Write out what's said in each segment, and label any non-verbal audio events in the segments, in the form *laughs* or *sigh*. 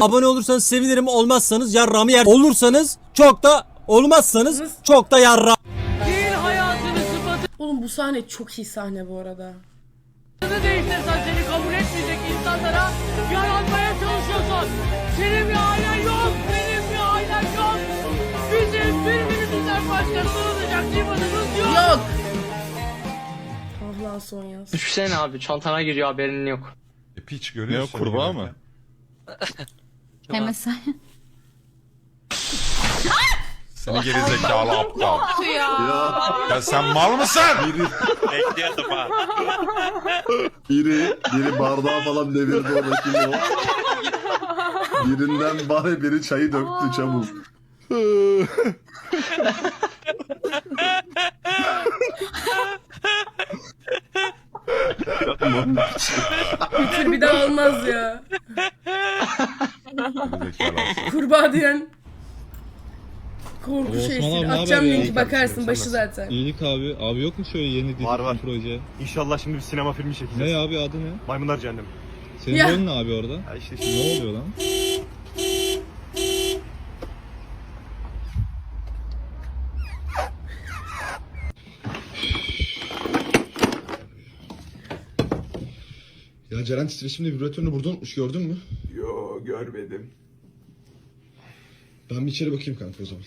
Abone olursanız sevinirim. Olmazsanız yarramı yer. Olursanız çok da olmazsanız çok da yarra. Değil hayatını sıfatını Oğlum bu sahne çok iyi sahne bu arada. değiştirsen seni kabul etmeyecek insanlara yaranmaya çalışıyorsun. Senin bir ailen yok, benim bir ailem yok. Bizim birbirimizden başkası olacak limanımız yok. Yok. Allah son yaz. Düşünsene abi çantana giriyor haberin yok. E, piç Ne o görüyorsun. kurbağa mı? *laughs* MSI. Seni geri zekalı aptal. Ya sen mal mısın? Bekliyordum ha. Biri, biri bardağı falan devirdi o kim o. Birinden bari biri çayı döktü çabuk. Bitir bir daha olmaz ya. Kurbağa diyen korku Osman şeysi. ne Atacağım haber ya? linki bakarsın başı zaten. İyilik abi. Abi yok mu şöyle yeni dizi Var, var. proje? İnşallah şimdi bir sinema filmi çekeceğiz. Ne abi adı ne? Maymunlar Cehennemi. Senin Ya. rolün ne abi orada? Ya işte Ne oluyor lan? Ya Ceren titreşimli vibratörünü burada unutmuş gördün mü? Yo görmedim. Ben bir içeri bakayım kanka o zaman.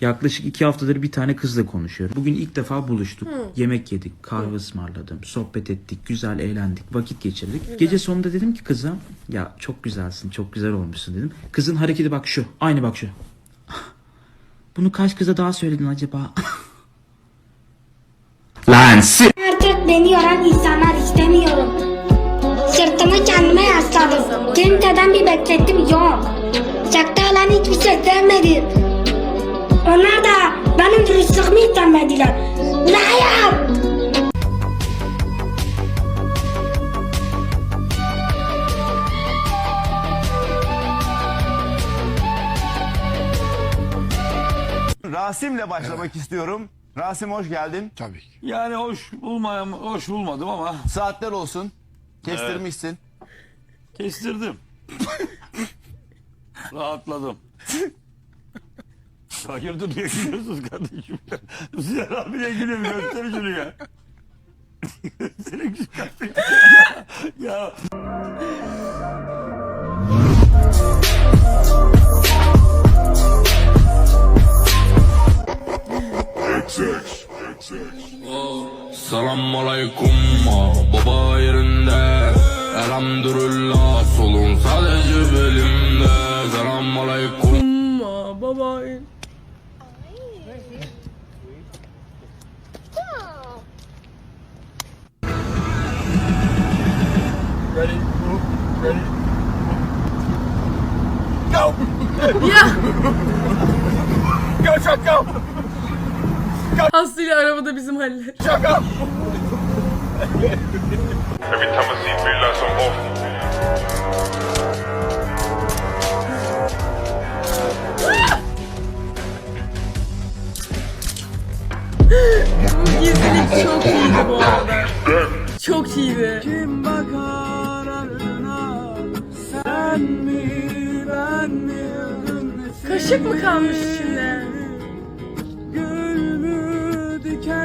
Yaklaşık iki haftadır bir tane kızla konuşuyorum. Bugün ilk defa buluştuk. Yemek yedik, kahve ısmarladım, sohbet ettik, güzel eğlendik, vakit geçirdik. Gece sonunda dedim ki kıza, ya çok güzelsin, çok güzel olmuşsun dedim. Kızın hareketi bak şu, aynı bak şu. *laughs* Bunu kaç kıza daha söyledin acaba? *laughs* Lan si- beni yoran insanlar istemiyorum. Sırtımı kendime yasladım. Kimseden bir beklentim yok. Uzakta olan hiçbir şey sevmedim. Onlar da benim dürüstlüğümü istemediler. Yap? Rasim'le başlamak istiyorum. Rasim hoş geldin. Tabii ki. Yani hoş bulmayam, hoş bulmadım ama Saatler olsun. Kestirmişsin. kestirdim. *laughs* Rahatladım. Hayırdır niye gülüyorsunuz kardeşim? *laughs* Ziya abi niye gülüyor? Göster şunu ya. *laughs* Senin şu kapıyı. Ya, ya. Selam aleyküm baba yerinde. Elhamdülillah. Solun sadece belimde. Selam aleyküm baba. Ya. Aslı ile arabada bizim haller. Every time I see you, like some off. Bu gizlilik çok iyiydi bu arada. Çok iyiydi. Kim bakar ardına sen mi ben mi Kaşık mı kalmış içinde?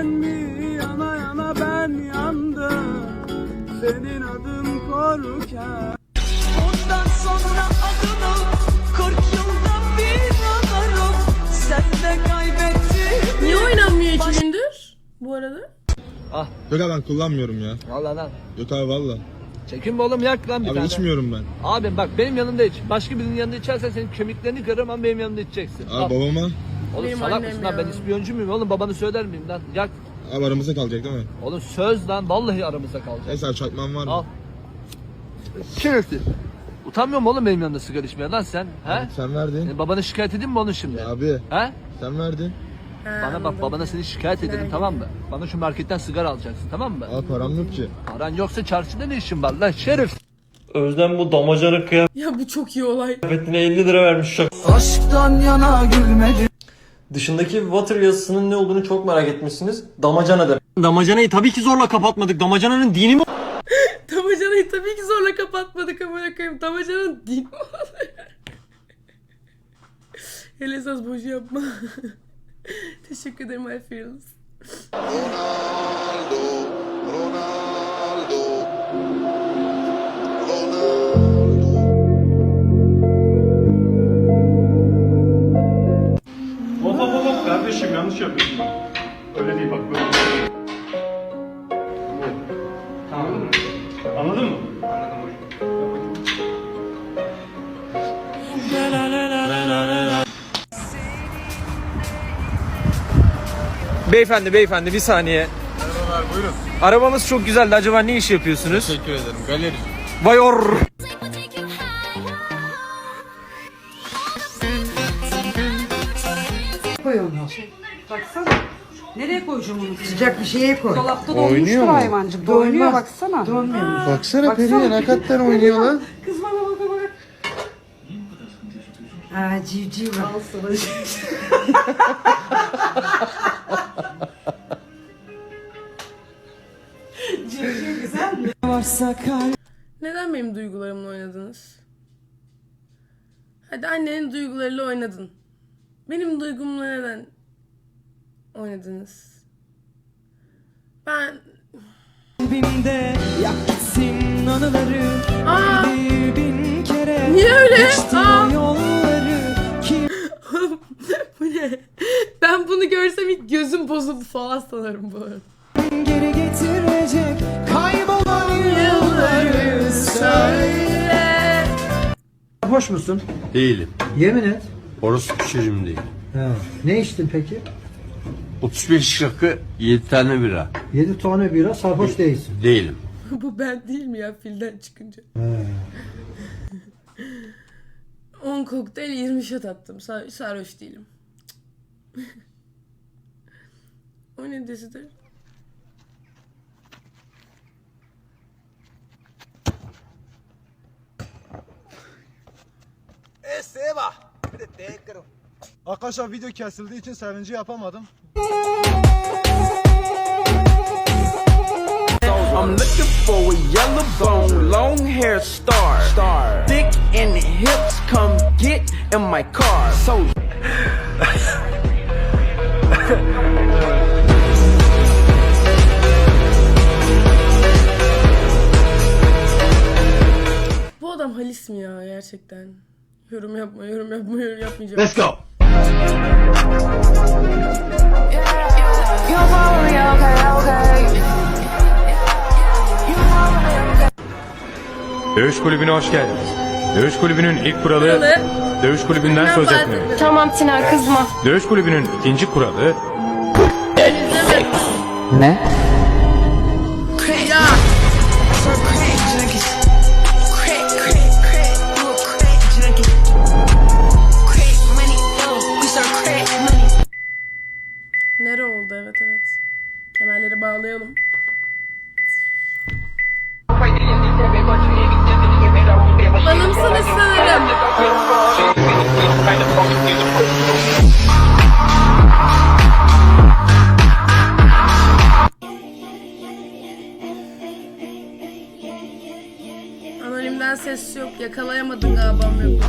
Mi yana yana ben yandım Senin adın korken Ondan sonra adını 40 yılda bir anarım Sen de kaybettin Niye oynanmıyor iki gündür? Bu arada. Yok abi ben kullanmıyorum ya. Valla lan. Yok abi valla. Çekin be oğlum yak lan bir Abi tane. içmiyorum ben. Abi bak benim yanımda iç. Başka birinin yanında içersen senin kemiklerini kırarım ama benim yanımda içeceksin. Al. Abi babama Oğlum Benim salak annem mısın lan ya. ben ispiyoncu muyum oğlum babanı söyler miyim lan? Yak. abi aramızda kalacak değil mi? Oğlum söz lan vallahi aramızda kalacak. Neyse abi çakmam var mı? Al. Şerefsiz. Utanmıyor musun oğlum benim yanımda sigara içmeye lan sen? He? Sen verdin. E, babanı şikayet edeyim mi onu şimdi? Abi He? sen verdin. Bana bak babana seni şikayet ederim tamam mı? Bana şu marketten sigara alacaksın tamam mı? Abi param yok ki. Paran yoksa çarşıda ne işin var lan şerif? Özlem bu damacana Ya bu çok iyi olay. kıyafetine 50 lira vermiş şaka. Aşktan yana gülmedi Dışındaki water yazısının ne olduğunu çok merak etmişsiniz. Damacana demek. Damacanayı tabii ki zorla kapatmadık. Damacananın dini mi *laughs* Damacanayı Ay tabii ki zorla kapatmadık amına koyayım. Damacanın değil mi *laughs* Hele esas boş yapma. *laughs* Teşekkür ederim my fearless. Beyefendi beyefendi bir saniye. Merhabalar buyurun. Arabamız çok güzeldi. Acaba ne iş yapıyorsunuz? Teşekkür ederim. Galeri. Vay or. Koy onu. Baksana. Nereye koyacağım onu? Sıcak bir şeye koy. Dolapta Oynuyor donmuştur mu? hayvancık. Doymuyor baksana. Donmuyor. Baksana Peri'ye ne kadar oynuyor lan. *laughs* Kız bana bak bak. Aa civciv var. *laughs* *laughs* güzel mi? Neden benim duygularımla oynadınız? Hadi annenin duygularıyla oynadın. Benim duygumla neden oynadınız? Ben... Aa! Niye öyle? Aa! *laughs* bu ne? Ben bunu görsem ilk gözüm bozuldu falan sanırım bu arada. Geri getirecek kaybolan yılları söyle. Hoş musun? Değilim. Yemin et. Orası çocuğum değil. Ne içtin peki? 35 rakı 7 tane bira. 7 tane bira sarhoş değilsin. Değilim. *laughs* bu ben değil mi ya filden çıkınca? 10 *laughs* kokteyl 20 shot attım. Sar- sarhoş değilim. *laughs* o ne desidir? Arkadaşlar video kesildiği için sevinci yapamadım. I'm looking for a yellow bone, long hair star. Star. Thick in the hips, come get in my car. So Bu adam Halis mi ya gerçekten? Yorum yapma, yorum yapma, yorum yapmayacağım. Let's go. Dövüş kulübüne hoş geldiniz. Dövüş kulübünün ilk kuralı Kuralı. dövüş kulübünden söz etmemek. Tamam Sinan kızma. Dövüş kulübünün ikinci kuralı Ya bağlayalım. Balımsınız sanırım. Anonimden ses yok. Yakalayamadın galiba yok.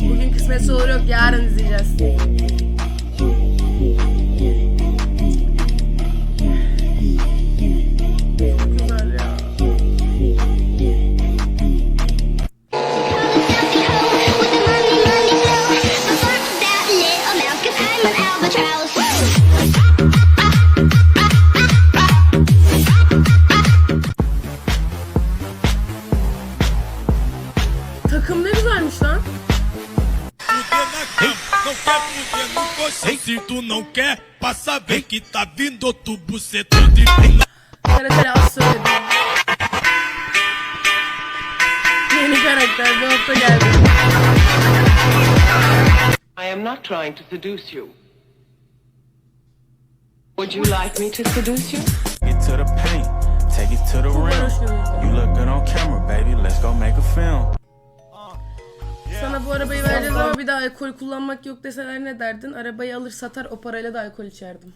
Bugün kısmetse olur yok. Yarın izleyeceğiz. Se tu não quer, passa bem que tá vindo outro bucetão de bu hafta geldi. I am not trying to seduce you. Would you like me to seduce you? Get to the paint, take it to the rim. You look good on camera, baby. Let's go make a film. Bu arabayı vereceğiz ama bir daha alkol kullanmak yok deseler ne derdin? Arabayı alır satar o parayla da alkol içerdim.